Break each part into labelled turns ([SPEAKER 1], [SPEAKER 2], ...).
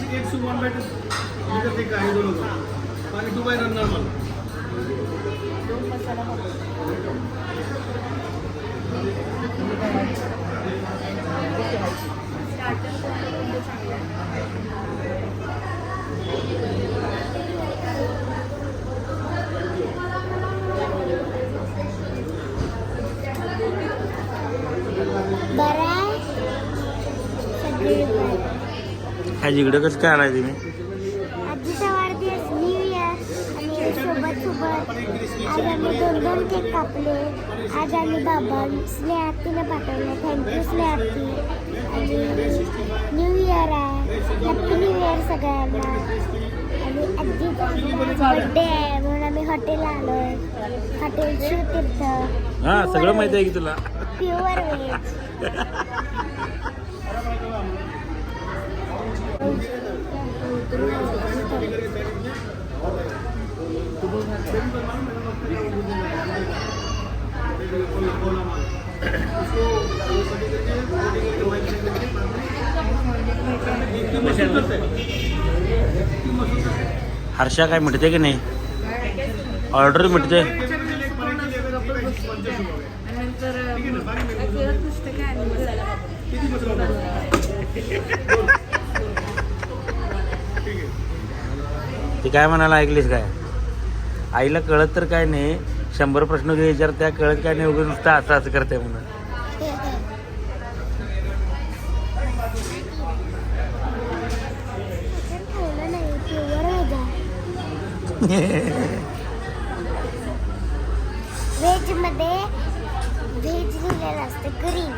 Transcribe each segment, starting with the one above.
[SPEAKER 1] पाणीची एक सूप वन बाय टू लिटर ते दोन होतं. पाणी टू बाय रन नॉर्मल
[SPEAKER 2] दोन मसाला
[SPEAKER 3] आज इकडं कसं काय आलाय तुम्ही?
[SPEAKER 4] आजीचा वाढदिवस न्यू इयर आणि सोबत सोबत आज आम्ही दोन दोन केक कापले. आज आम्ही बाबा स्नेहातीनं पाठवलं. Thank you Snehati. आणि न्यू इयर आहे. हॅप्पी न्यू इयर सगळ्यांना. आणि आजीचा बर्थडे आहे म्हणून आम्ही हॉटेल शिवतीर्थ.
[SPEAKER 3] हा सगळं माहिती आहे की तुला.
[SPEAKER 4] प्युअर व्हेज
[SPEAKER 3] हर्षा काय म्हणते की नाही? ऑर्डर मिळते
[SPEAKER 2] नंतर फिरत नसते काय आणि
[SPEAKER 3] ती काय म्हणाला ऐकलीस काय? आईला कळत तर काय नाही शंभर प्रश्न घे विचार त्या कळत काय नाही उगाच नुसतं असं असं करते म्हणून.
[SPEAKER 4] व्हेजमध्ये व्हेज लिहिलेलं असतं ग्रीन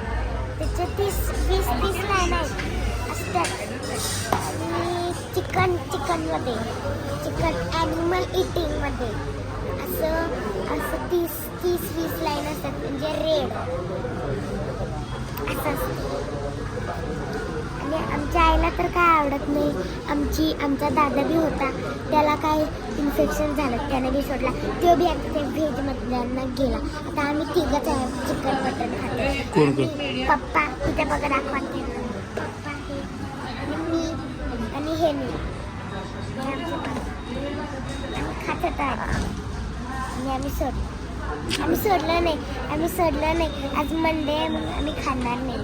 [SPEAKER 4] त्याचे तीस वीस तीस लाईन आहेत. असतात आणि चिकन चिकनमध्ये. चिकन ॲनिमल इटिंगमध्ये असं असं तीस तीस वीस लाईन असतात. म्हणजे रेड. असं असतं. आणि आमच्या आईला तर काय आवडत नाही. आमची आमचा दादा बी होता. त्याला काय इन्फेक्शन झालं. त्याने बी सोडला. तो बी आता व्हेजमधल्यांना गेला. आता आम्ही तिघंच आहे चिकन मटन खातो. पप्पा तिथे बघा दाखवा पप्पा हे आणि मी आणि हे मी आमचे पप्पा. आम्ही खात होतो आधी. आणि आम्ही सोडलं आम्ही सोडलं नाही आम्ही सोडलं नाही आज मंडे आम्ही खाणार नाही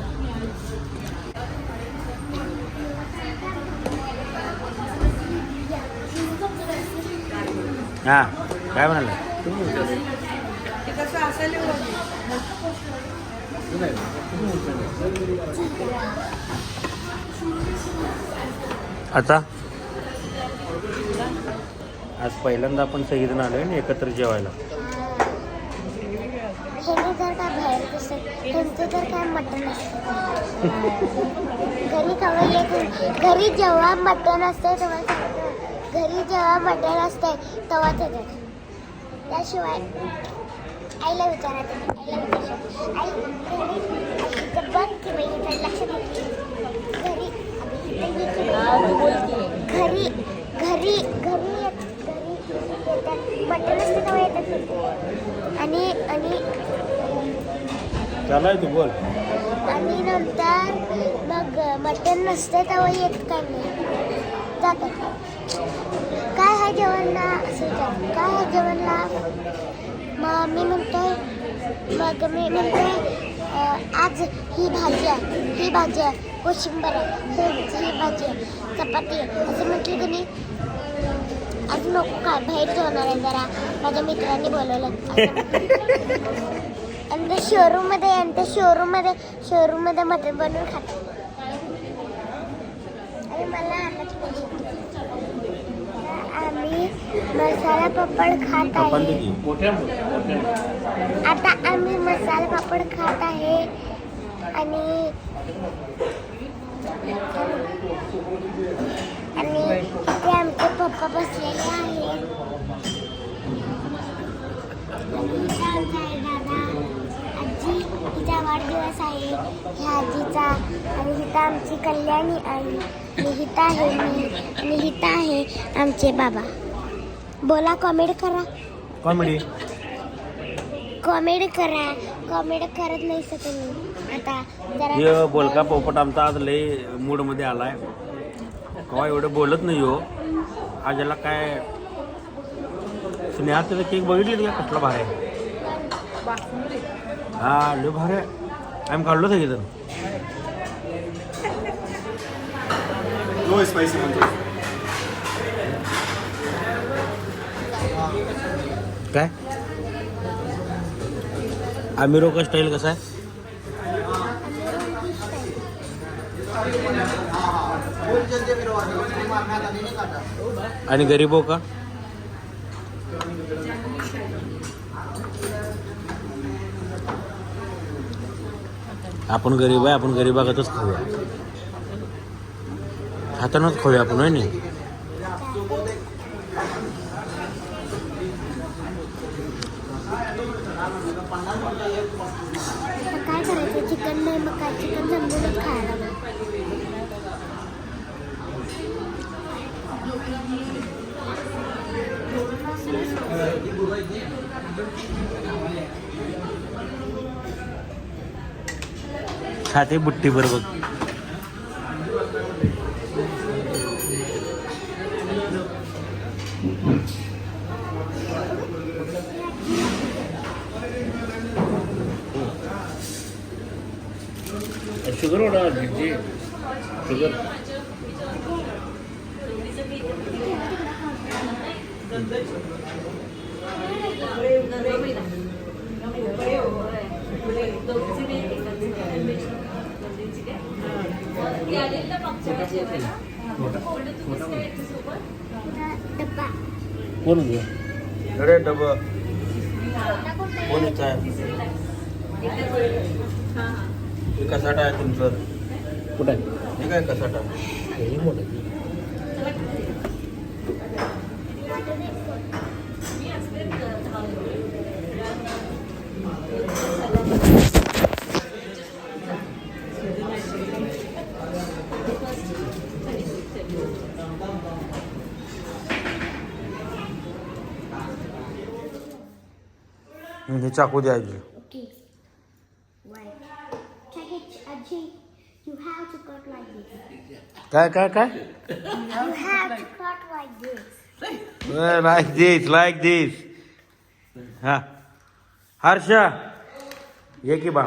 [SPEAKER 3] हा काय म्हणाला
[SPEAKER 2] कसं.
[SPEAKER 3] आता आज पहिल्यांदा आपण सगळेजण आलोय ना एकत्र जेवायला
[SPEAKER 4] हे जर का बाहेर दिसत त्यांचं तर काय मटण असतं घरी घरी जेव्हा मटण असते तेव्हा सांगतो. घरी जेव्हा मटण असते येतात त्याशिवाय आईला विचारा तुम्ही. आईला विचारा आई बघ की लक्ष दे की. घरी इथं ये की बाई. घरी घरी घरी येत घरी येतात मटण असते तेव्हा येतात आणि आणि
[SPEAKER 3] चालाय तू बोल.
[SPEAKER 4] आणि नंतर मग मटण नसते तेव्हा येत काय नाही? जातात काय आहे जेवणला? असं विचारतात. काय आहे जेवणला? मग मी म्हणतोय मग मी म्हणतोय अं, आज ही भाजी आहे. ही भाजी आहे. कोशिंबर आहे. ही ही भाजी आहे. चपाती आहे. असं म्हटलं की नाही आज नको काय बाहेर जेवणार आहे जरा. माझ्या मित्रांनी बोलवलं. असं ते शोरूममध्ये ते शोरूममध्ये शोरूममध्ये मटण बनवून आणि मला तर आम्ही मसाला पापड खात आहे. आता आम्ही मसाला पापड खात आहे. आणि आणि ते आमचे पप्पा बसलेले आहेत. हिचा वाढदिवस आहे. ह्या आजीचा आणि हिता आमची कल्याणी आई आणि हिता आहे मी आणि हिता आहे आमचे बाबा. बोला कॉमेडी करा.
[SPEAKER 3] कॉमेडी.
[SPEAKER 4] कॉमेडी करा. कॉमेडी करत नाही तुम्ही. आता जरा
[SPEAKER 3] हे बोलका पोपट आमचा आज लय मूडमध्ये आलाय. कवा एवढं बोलत नाही हो. आज याला काय? स्नेहाचं केक बघितली का? कसला भारी आहे?
[SPEAKER 2] बासुंदी
[SPEAKER 3] हा लय भारी
[SPEAKER 1] नो स्पायसी म्हणतो
[SPEAKER 3] काय? आमिरो का स्टाईल कसा आहे? आणि गरीबो का? आपण गरीब आहे आपण गरीबागतच खाऊया. हातानंच खाऊया आपण होय नाही
[SPEAKER 4] आता काय करायचं चिकन नाही मग काय चिकन समजूनच खायला लागलं.
[SPEAKER 3] खाते बुट्टी बरोबर शुगर वाढा शुगर कोण अरे डब
[SPEAKER 4] छोटा कुठे
[SPEAKER 3] कोण इथं आहे? कसाटा आहे तुमचं. कुठं आहे? हे काय कसाटा हे चाकू
[SPEAKER 4] मुझे चाकू दे आइए
[SPEAKER 3] काय काय काय?
[SPEAKER 4] You have this
[SPEAKER 3] well this like this Harsh ये की बा.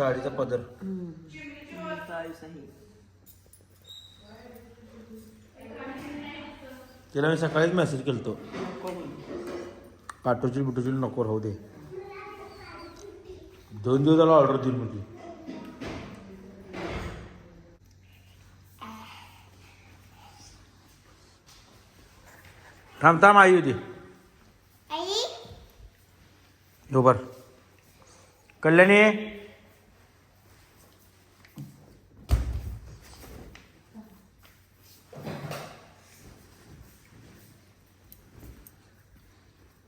[SPEAKER 3] साडीचा पदर. तिला मी सकाळीच मेसेज केलतो. काटोची बिटोची नको राहू दे. दोन दिवसाला ऑर्डर देईल म्हणजे थांब थांब आई होती
[SPEAKER 4] आई?
[SPEAKER 3] बर. कल्याणी?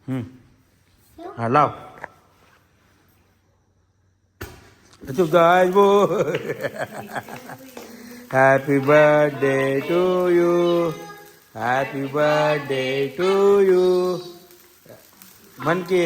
[SPEAKER 3] हम्म. हा लाव तू गाय बो happy birthday to you happy birthday to you म्हण की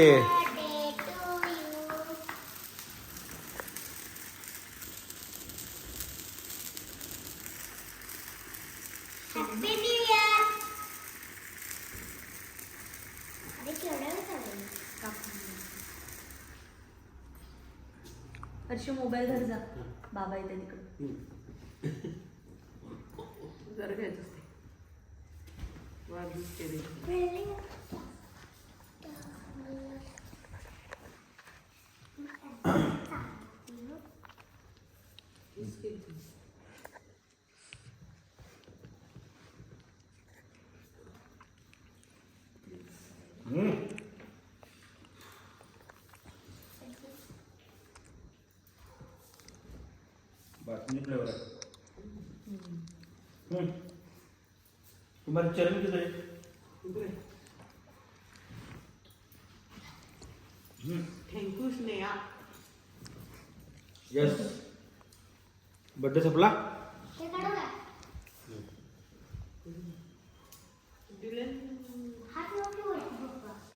[SPEAKER 5] हर्ष मोबाईल धर जा. बाबा येते तिकडे.
[SPEAKER 2] जरा घ्यायचं असते. वाढदिवस
[SPEAKER 3] बासुंदी फ्लेवर आहे हम्म. तुम्हाला चरबी किती आहे
[SPEAKER 2] थँक्यू स्नेहा.
[SPEAKER 3] यस बड्डे संपला?
[SPEAKER 2] बिघडेल